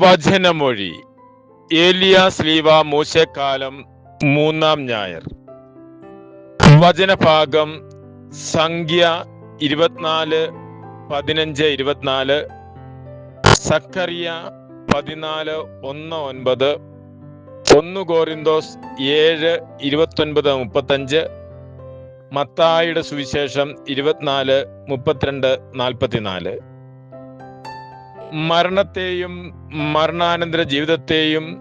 വചനമൊഴി. ഏലിയ സ്ലീവ മൂശക്കാലം മൂന്നാം ഞായർ. വചനഭാഗം സംഖ്യ ഇരുപത്തിനാല് പതിനഞ്ച് ഇരുപത്തിനാല് സക്കറിയ പതിനാല് ഒന്ന് ഒൻപത് ഒന്ന് കോറിന്തോസ് ഏഴ് ഇരുപത്തൊൻപത് മുപ്പത്തഞ്ച് മത്തായിയുടെ സുവിശേഷം ഇരുപത്തിനാല് മുപ്പത്തിരണ്ട് നാൽപ്പത്തിനാല്. മരണത്തെയും മരണാനന്തര ജീവിതത്തെയും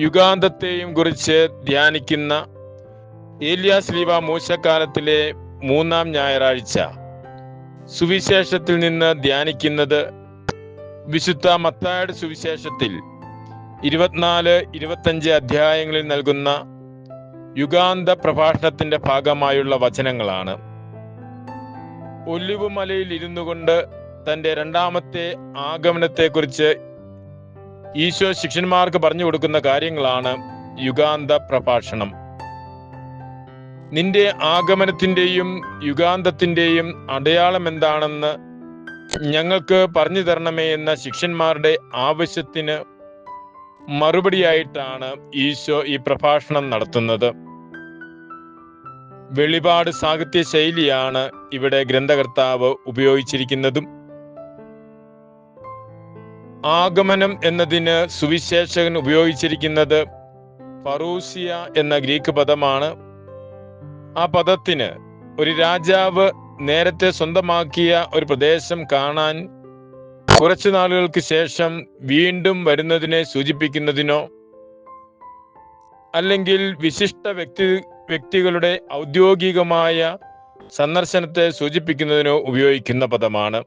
യുഗാന്തത്തെയും കുറിച്ച് ധ്യാനിക്കുന്ന ഏലിയാസ് സ്ലീവ മൂശക്കാലത്തിലെ മൂന്നാം ഞായറാഴ്ച. സുവിശേഷത്തിൽ നിന്ന് ധ്യാനിക്കുന്നത് വിശുദ്ധ മത്തായുടെ സുവിശേഷത്തിൽ ഇരുപത്തിനാല് ഇരുപത്തഞ്ച് അധ്യായങ്ങളിൽ നൽകുന്ന യുഗാന്ത പ്രഭാഷണത്തിന്റെ ഭാഗമായുള്ള വചനങ്ങളാണ്. ഒലിവുമലയിൽ ഇരുന്നു കൊണ്ട് തന്റെ രണ്ടാമത്തെ ആഗമനത്തെക്കുറിച്ച് ഈശോ ശിഷ്യന്മാർക്ക് പറഞ്ഞു കൊടുക്കുന്ന കാര്യങ്ങളാണ് യുഗാന്ത പ്രഭാഷണം. നിന്റെ ആഗമനത്തിന്റെയും യുഗാന്തത്തിന്റെയും അടയാളം എന്താണെന്ന് ഞങ്ങൾക്ക് പറഞ്ഞു തരണമേ എന്ന ശിഷ്യന്മാരുടെ ആവശ്യത്തിന് മറുപടിയായിട്ടാണ് ഈശോ ഈ പ്രഭാഷണം നടത്തുന്നത്. വെളിപാട് സാഹിത്യ ശൈലിയാണ് ഇവിടെ ഗ്രന്ഥകർത്താവ് ഉപയോഗിച്ചിരിക്കുന്നതും. ആഗമനം എന്നതിന് സുവിശേഷകൻ ഉപയോഗിച്ചിരിക്കുന്നത് ഫറൂസിയ എന്ന ഗ്രീക്ക് പദമാണ്. ആ പദത്തിന് ഒരു രാജാവ് നേരത്തെ സ്വന്തമാക്കിയ ഒരു പ്രദേശം കാണാൻ കുറച്ചു നാളുകൾക്ക് ശേഷം വീണ്ടും വരുന്നതിനെ സൂചിപ്പിക്കുന്നതിനോ അല്ലെങ്കിൽ വിശിഷ്ട വ്യക്തി വ്യക്തികളുടെ ഔദ്യോഗികമായ സന്ദർശനത്തെ സൂചിപ്പിക്കുന്നതിനോ ഉപയോഗിക്കുന്ന പദമാണ്.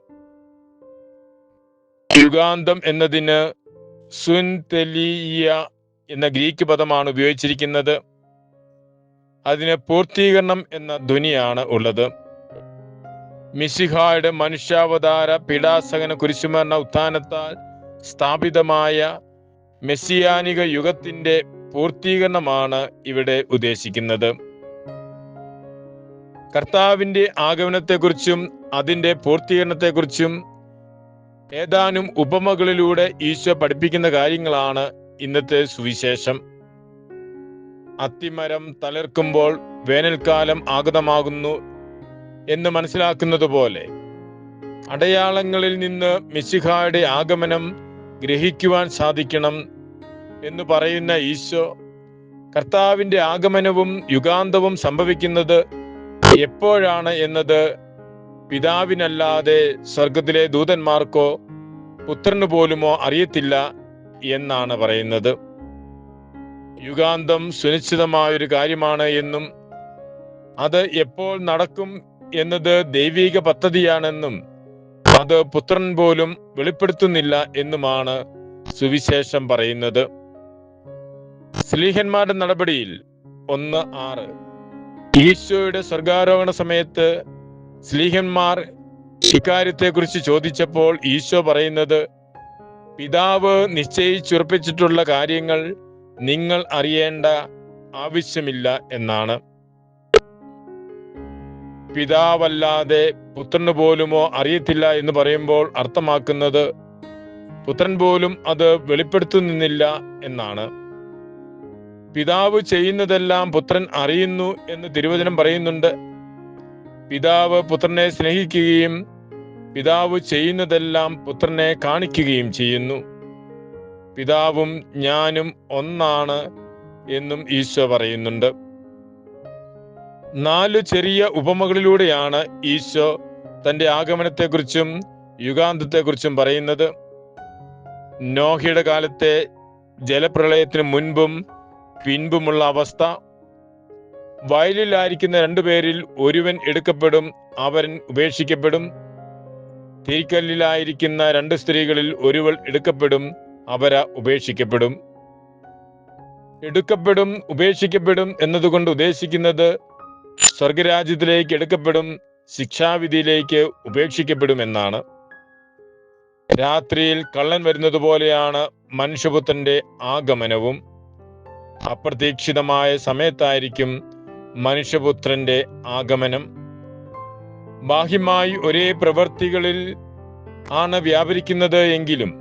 യുഗാന്തം എന്നതിന് സുൻതെലിയ എന്ന ഗ്രീക്ക് പദമാണ് ഉപയോഗിച്ചിരിക്കുന്നത്. അതിന് പൂർത്തീകരണം എന്ന ധ്വനിയാണ് ഉള്ളത്. മിസിഹായുടെ മനുഷ്യാവതാര പീഡാസകന കുരിശുമരണ ഉത്ഥാനത്താൽ സ്ഥാപിതമായ മെസ്സിയാനിക യുഗത്തിന്റെ പൂർത്തീകരണമാണ് ഇവിടെ ഉദ്ദേശിക്കുന്നത്. കർത്താവിന്റെ ആഗമനത്തെക്കുറിച്ചും അതിന്റെ പൂർത്തീകരണത്തെക്കുറിച്ചും ഏതാനും ഉപമകളിലൂടെ ഈശോ പഠിപ്പിക്കുന്ന കാര്യങ്ങളാണ് ഇന്നത്തെ സുവിശേഷം. അത്തിമരം തളിർക്കുമ്പോൾ വേനൽക്കാലം ആഗതമാകുന്നു എന്ന് മനസ്സിലാക്കുന്നത് പോലെ അടയാളങ്ങളിൽ നിന്ന് മിശിഹായുടെ ആഗമനം ഗ്രഹിക്കുവാൻ സാധിക്കണം എന്ന് പറയുന്ന ഈശോ കർത്താവിന്റെ ആഗമനവും യുഗാന്തവും സംഭവിക്കുന്നത് എപ്പോഴാണ് എന്നത് പിതാവിനല്ലാതെ സ്വർഗത്തിലെ ദൂതന്മാർക്കോ പുത്രന് പോലുമോ അറിയത്തില്ല എന്നാണ് പറയുന്നത്. യുഗാന്തം സുനിശ്ചിതമായൊരു കാര്യമാണ് എന്നും അത് എപ്പോൾ നടക്കും എന്നത് ദൈവിക പദ്ധതിയാണെന്നും അത് പുത്രൻ പോലും വെളിപ്പെടുത്തുന്നില്ല എന്നുമാണ് സുവിശേഷം പറയുന്നത്. സ്ലീഹന്മാരുടെ നടപടിയിൽ ഒന്ന് ആറ്. ഈശോയുടെ സ്വർഗാരോഹണ സമയത്ത് സ്ലീഹന്മാർ ഇക്കാര്യത്തെക്കുറിച്ച് ചോദിച്ചപ്പോൾ ഈശോ പറയുന്നത് പിതാവ് നിശ്ചയിച്ചുറപ്പിച്ചിട്ടുള്ള കാര്യങ്ങൾ നിങ്ങൾ അറിയേണ്ട ആവശ്യമില്ല എന്നാണ്. പിതാവല്ലാതെ പുത്രന് പോലുമോ അറിയത്തില്ല എന്ന് പറയുമ്പോൾ അർത്ഥമാക്കുന്നത് പുത്രൻ പോലും അത് വെളിപ്പെടുത്തുന്നില്ല എന്നാണ്. പിതാവ് ചെയ്യുന്നതെല്ലാം പുത്രൻ അറിയുന്നു എന്ന് തിരുവചനം പറയുന്നുണ്ട്. പിതാവ് പുത്രനെ സ്നേഹിക്കുകയും പിതാവ് ചെയ്യുന്നതെല്ലാം പുത്രനെ കാണിക്കുകയും ചെയ്യുന്നു. പിതാവും ഞാനും ഒന്നാണ് എന്നും ഈശോ പറയുന്നുണ്ട്. നാല് ചെറിയ ഉപമകളിലൂടെയാണ് ഈശോ തന്റെ ആഗമനത്തെക്കുറിച്ചും യുഗാന്തത്തെക്കുറിച്ചും പറയുന്നത്. നോഹയുടെ കാലത്തെ ജലപ്രളയത്തിന് മുൻപും പിൻപുമുള്ള അവസ്ഥ വയലിലായിരിക്കുന്ന രണ്ടുപേരിൽ ഒരുവൻ എടുക്കപ്പെടും അവൻ ഉപേക്ഷിക്കപ്പെടും. തിരിക്കല്ലിലായിരിക്കുന്ന രണ്ട് സ്ത്രീകളിൽ ഒരുവൾ എടുക്കപ്പെടും അവര ഉപേക്ഷിക്കപ്പെടും. എടുക്കപ്പെടും ഉപേക്ഷിക്കപ്പെടും എന്നതുകൊണ്ട് ഉദ്ദേശിക്കുന്നത് സ്വർഗരാജ്യത്തിലേക്ക് എടുക്കപ്പെടും ശിക്ഷാവിധിയിലേക്ക് ഉപേക്ഷിക്കപ്പെടും എന്നാണ്. രാത്രിയിൽ കള്ളൻ വരുന്നത് പോലെയാണ് മനുഷ്യപുത്രന്റെ ആഗമനവും. അപ്രതീക്ഷിതമായ സമയത്തായിരിക്കും മനുഷ്യപുത്രന്റെ ആഗമനം. ബാഹ്യമായി ഒരേ പ്രവൃത്തികളിൽ ആണ് വ്യാപരിക്കുന്നത് എങ്കിലും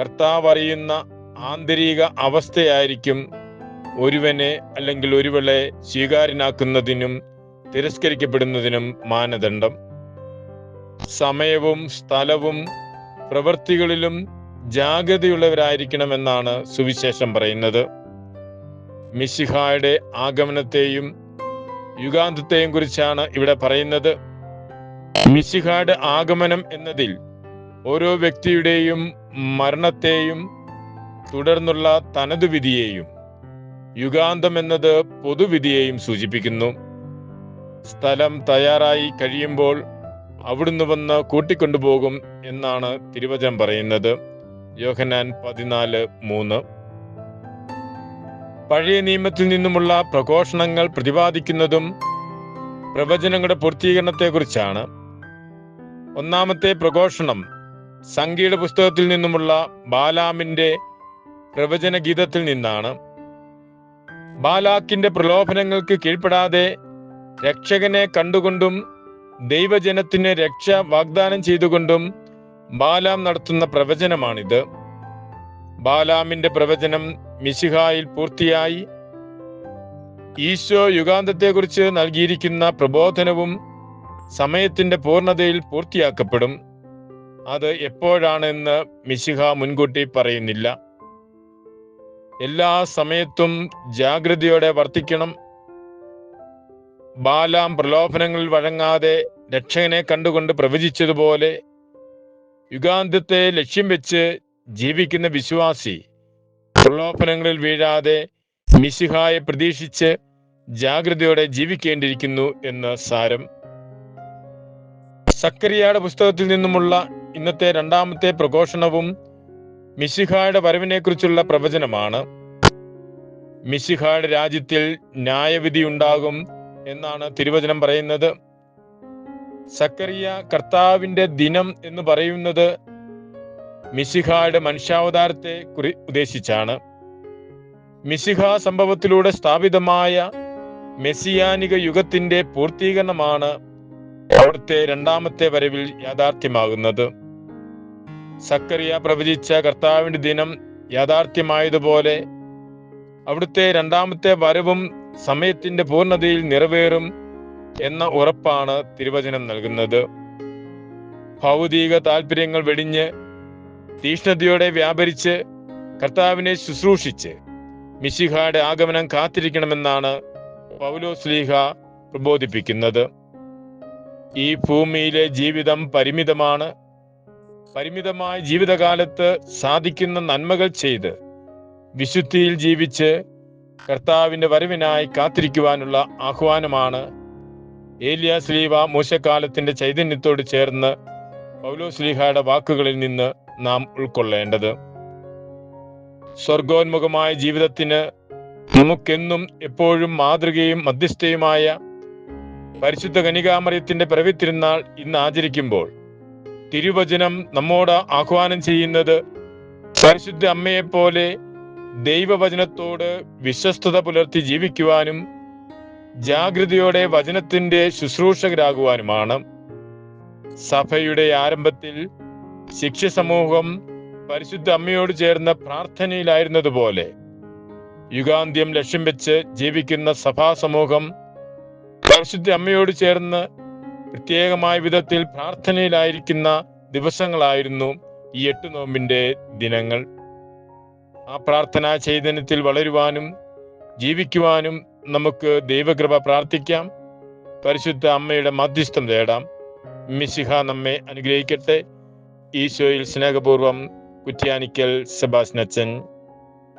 കർത്താവ് അറിയുന്ന ആന്തരിക അവസ്ഥയായിരിക്കും ഒരുവനെ അല്ലെങ്കിൽ ഒരുവളെ സ്വീകാര്യനാക്കുന്നതിനും തിരസ്കരിക്കപ്പെടുന്നതിനും മാനദണ്ഡം. സമയവും സ്ഥലവും പ്രവൃത്തികളിലും ജാഗ്രതയുള്ളവരായിരിക്കണമെന്നാണ് സുവിശേഷം പറയുന്നത്. മിശിഹായുടെ ആഗമനത്തെയും യുഗാന്തത്തെയും കുറിച്ചാണ് ഇവിടെ പറയുന്നത്. മിശിഹായുടെ ആഗമനം എന്നതിൽ ഓരോ വ്യക്തിയുടെയും മരണത്തെയും തുടർന്നുള്ള തനതു വിധിയെയും യുഗാന്തം എന്നത് പൊതുവിധിയെയും സൂചിപ്പിക്കുന്നു. സ്ഥലം തയ്യാറായി കഴിയുമ്പോൾ അവിടുന്ന് വന്ന് കൂട്ടിക്കൊണ്ടുപോകും എന്നാണ് തിരുവചനം പറയുന്നത്. യോഹനാൻ പതിനാല് മൂന്ന്. പഴയ നിയമത്തിൽ നിന്നുമുള്ള പ്രഘോഷണങ്ങൾ പ്രതിപാദിക്കുന്നതും പ്രവചനങ്ങളുടെ പൂർത്തീകരണത്തെക്കുറിച്ചാണ്. ഒന്നാമത്തെ പ്രഘോഷണം സംഗീത പുസ്തകത്തിൽ നിന്നുമുള്ള ബാലാമിന്റെ പ്രവചന ഗീതത്തിൽ നിന്നാണ്. ബാലാക്കിന്റെ പ്രലോഭനങ്ങൾക്ക് കീഴ്പ്പെടാതെ രക്ഷകനെ കണ്ടുകൊണ്ടും ദൈവജനത്തിന് രക്ഷ വാഗ്ദാനം ചെയ്തുകൊണ്ടും ബാലാം നടത്തുന്ന പ്രവചനമാണിത്. ബാലാമിന്റെ പ്രവചനം മിശിഹായിൽ പൂർത്തിയായി. ഈശോ യുഗാന്തത്തെക്കുറിച്ച് നൽകിയിരിക്കുന്ന പ്രബോധനവും സമയത്തിന്റെ പൂർണതയിൽ പൂർത്തിയാക്കപ്പെടും. അത് എപ്പോഴാണെന്ന് മിശിഹ മുൻകൂട്ടി പറയുന്നില്ല. എല്ലാ സമയത്തും ജാഗ്രതയോടെ വർത്തിക്കണം. ബാലാം പ്രലോഭനങ്ങളിൽ വഴങ്ങാതെ രക്ഷകനെ കണ്ടുകൊണ്ട് പ്രവചിച്ചതുപോലെ യുഗാന്തത്തെ ലക്ഷ്യം വെച്ച് ജീവിക്കുന്ന വിശ്വാസി പ്രലോഭനങ്ങളിൽ വീഴാതെ മിശിഹായെ പ്രതീക്ഷിച്ച് ജാഗ്രതയോടെ ജീവിക്കേണ്ടിയിരിക്കുന്നു എന്ന് സാരം. സക്കരിയയുടെ പുസ്തകത്തിൽ നിന്നുമുള്ള ഇന്നത്തെ രണ്ടാമത്തെ പ്രഘോഷണവും മിശിഹായുടെ വരവിനെക്കുറിച്ചുള്ള പ്രവചനമാണ്. മിശിഹായുടെ രാജ്യത്തിൽ ന്യായവിധി ഉണ്ടാകും എന്നാണ് തിരുവചനം പറയുന്നത്. സക്കറിയ കർത്താവിന്റെ ദിനം എന്ന് പറയുന്നത് മിശിഹായുടെ മനുഷ്യാവതാരത്തെ കുറി ഉദ്ദേശിച്ചാണ്. മിശിഹ സംഭവത്തിലൂടെ സ്ഥാപിതമായ മെസ്സിയാനിക യുഗത്തിന്റെ പൂർത്തീകരണമാണ് അവിടുത്തെ രണ്ടാമത്തെ വരവിൽ യാഥാർത്ഥ്യമാകുന്നത്. സക്കറിയ പ്രവചിച്ച കർത്താവിന്റെ ദിനം യാഥാർത്ഥ്യമായതുപോലെ അവിടുത്തെ രണ്ടാമത്തെ വരവും സമയത്തിന്റെ പൂർണതയിൽ നിറവേറും എന്ന ഉറപ്പാണ് തിരുവചനം നൽകുന്നത്. ഭൗതിക താല്പര്യങ്ങൾ വെടിഞ്ഞ് തീഷ്ണതയോടെ വ്യാപരിച്ച് കർത്താവിനെ ശുശ്രൂഷിച്ച് മിശിഹായുടെ ആഗമനം കാത്തിരിക്കണമെന്നാണ് പൗലോസ്ലീഹ പ്രബോധിപ്പിക്കുന്നത്. ഈ ഭൂമിയിലെ ജീവിതം പരിമിതമാണ്. പരിമിതമായ ജീവിതകാലത്ത് സാധിക്കുന്ന നന്മകൾ ചെയ്ത് വിശുദ്ധിയിൽ ജീവിച്ച് കർത്താവിന്റെ വരവിനായി കാത്തിരിക്കുവാനുള്ള ആഹ്വാനമാണ് ഏലിയ സ്ലീവ മൂശക്കാലത്തിന്റെ ചൈതന്യത്തോട് ചേർന്ന് പൗലോസ്ലീഹയുടെ വാക്കുകളിൽ നിന്ന് നാം ഉൾക്കൊള്ളേണ്ടത്. സ്വർഗോന്മുഖമായ ജീവിതത്തിന് നമുക്കെന്നും എപ്പോഴും മാതൃകയും മധ്യസ്ഥയുമായ പരിശുദ്ധ കനികാമറിയത്തിന്റെ പിറവിത്തിരുന്നാൾ ഇന്ന് ആചരിക്കുമ്പോൾ തിരുവചനം നമ്മോട് ആഹ്വാനം ചെയ്യുന്നത് പരിശുദ്ധ അമ്മയെപ്പോലെ ദൈവവചനത്തോട് വിശ്വസ്തത പുലർത്തി ജീവിക്കുവാനും ജാഗ്രതയോടെ വചനത്തിന്റെ ശുശ്രൂഷകരാകുവാനുമാണ്. സഭയുടെ ആരംഭത്തിൽ ശിക്ഷ സമൂഹം പരിശുദ്ധ അമ്മയോട് ചേർന്ന പ്രാർത്ഥനയിലായിരുന്നതുപോലെ യുഗാന്ത്യം ലക്ഷ്യം വെച്ച് ജീവിക്കുന്ന സഭാ സമൂഹം പരിശുദ്ധ അമ്മയോട് ചേർന്ന് പ്രത്യേകമായ വിധത്തിൽ പ്രാർത്ഥനയിലായിരിക്കുന്ന ദിവസങ്ങളായിരുന്നു ഈ എട്ട് നോമ്പിന്റെ ദിനങ്ങൾ. ആ പ്രാർത്ഥനാ ചൈതന്യത്തിൽ വളരുവാനും ജീവിക്കുവാനും നമുക്ക് ദൈവകൃപ പ്രാർത്ഥിക്കാം. പരിശുദ്ധ അമ്മയുടെ മധ്യസ്ഥം തേടാം. മിസിഹ നമ്മെ അനുഗ്രഹിക്കട്ടെ. ഈശോയിൽ സ്നേഹപൂർവം കുറ്റ്യാനിക്കൽ സെബാസ്നച്ചൻ